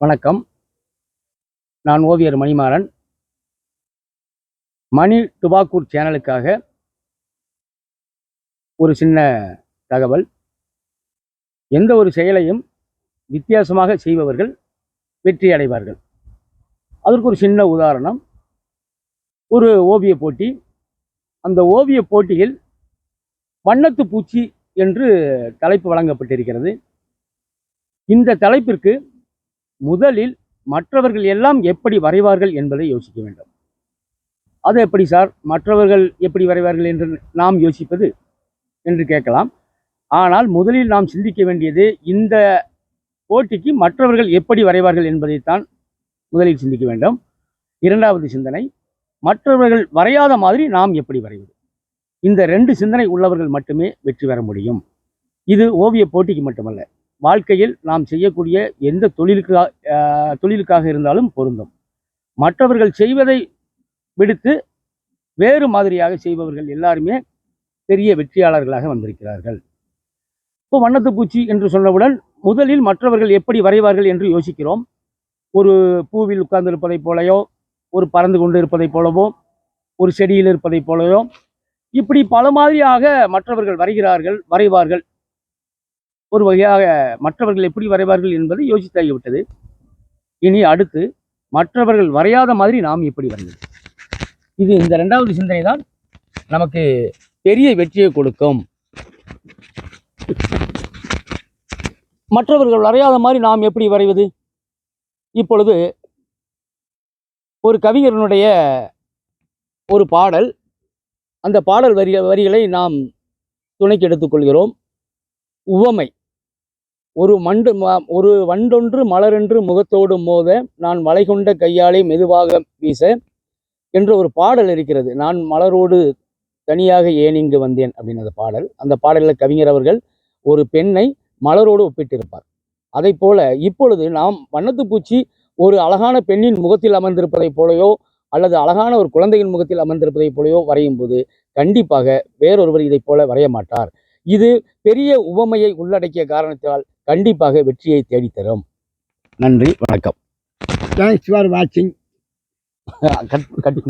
வணக்கம். நான் ஓவியர் மணிமாறன். மணி டுபாக்கூர் சேனலுக்காக ஒரு சின்ன தகவல். எந்த ஒரு செயலையும் வித்தியாசமாக செய்பவர்கள் வெற்றி அடைவார்கள். அதற்கு ஒரு சின்ன உதாரணம். ஒரு ஓவிய போட்டி. அந்த ஓவிய போட்டியில் வண்ணத்து பூச்சி என்று தலைப்பு வழங்கப்பட்டிருக்கிறது. இந்த தலைப்பிற்கு முதலில் மற்றவர்கள் எல்லாம் எப்படி வரைவார்கள் என்பதை யோசிக்க வேண்டும். அது எப்படி சார்? மற்றவர்கள் எப்படி வரைவார்கள் என்று நாம் யோசிப்பது என்று கேட்கலாம். ஆனால் முதலில் நாம் சிந்திக்க வேண்டியது இந்த போட்டிக்கு மற்றவர்கள் எப்படி வரைவார்கள் என்பதைத்தான் முதலில் சிந்திக்க வேண்டும். இரண்டாவது சிந்தனை மற்றவர்கள் வரையாத மாதிரி நாம் எப்படி வரைவது? இந்த ரெண்டு சிந்தனை உள்ளவர்கள் மட்டுமே வெற்றி பெற முடியும். இது ஓவிய போட்டிக்கு மட்டுமல்ல வாழ்க்கையில் நாம் செய்யக்கூடிய எந்த தொழிலுக்காக தொழிலுக்காக இருந்தாலும் பொருந்தும். மற்றவர்கள் செய்வதை விடுத்து வேறு மாதிரியாக செய்பவர்கள் எல்லாருமே பெரிய வெற்றியாளர்களாக வந்திருக்கிறார்கள். இப்போ வண்ணத்து பூச்சி என்று சொன்னவுடன் முதலில் மற்றவர்கள் எப்படி வரைவார்கள் என்று யோசிக்கிறோம். ஒரு பூவில் உட்கார்ந்து இருப்பதைப் போலயோ ஒரு பறந்து கொண்டு இருப்பதைப் போலவோ ஒரு செடியில் இருப்பதைப் போலவோ இப்படி பல மாதிரியாக மற்றவர்கள் வரைகிறார்கள் வரைவார்கள். ஒரு வகையாக மற்றவர்கள் எப்படி வரைவார்கள் என்பதை யோசித்தாகிவிட்டது. இனி அடுத்து மற்றவர்கள் வரையாத மாதிரி நாம் எப்படி வரைவது? இது இந்த ரெண்டாவது சிந்தனை தான் நமக்கு பெரிய வெற்றியை கொடுக்கும். மற்றவர்கள் வரையாத மாதிரி நாம் எப்படி வரைவது? இப்பொழுது ஒரு கவிஞரனுடைய ஒரு பாடல் அந்த பாடல் வரி வரிகளை நாம் துணைக்கு எடுத்துக்கொள்கிறோம். உவமை. ஒரு மண்டு ம- ஒரு வண்டொன்று மலரென்று முகத்தோடு மோத நான் வளை கொண்ட கையாலே மெதுவாக வீச என்ற ஒரு பாடல் இருக்கிறது. நான் மலரோடு தனியாக ஏன் இங்கு வந்தேன்? அப்படின்னு அந்த பாடல். அந்த பாடலில் கவிஞர் அவர்கள் ஒரு பெண்ணை மலரோடு ஒப்பிட்டிருப்பார். அதை போல இப்பொழுது நாம் வண்ணத்து பூச்சி ஒரு அழகான பெண்ணின் முகத்தில் அமர்ந்திருப்பதைப் போலயோ அல்லது அழகான ஒரு குழந்தையின் முகத்தில் அமர்ந்திருப்பதைப் போலயோ வரையும் போது கண்டிப்பாக வேறொருவர் இதைப் போல வரைய மாட்டார். இது பெரிய உவமையை உள்ளடக்கிய காரணத்தால் கண்டிப்பாக வெற்றியை தேடித்தரும். நன்றி வணக்கம். தேங்க்ஸ் ஃபார் வாட்சிங் கட் கட்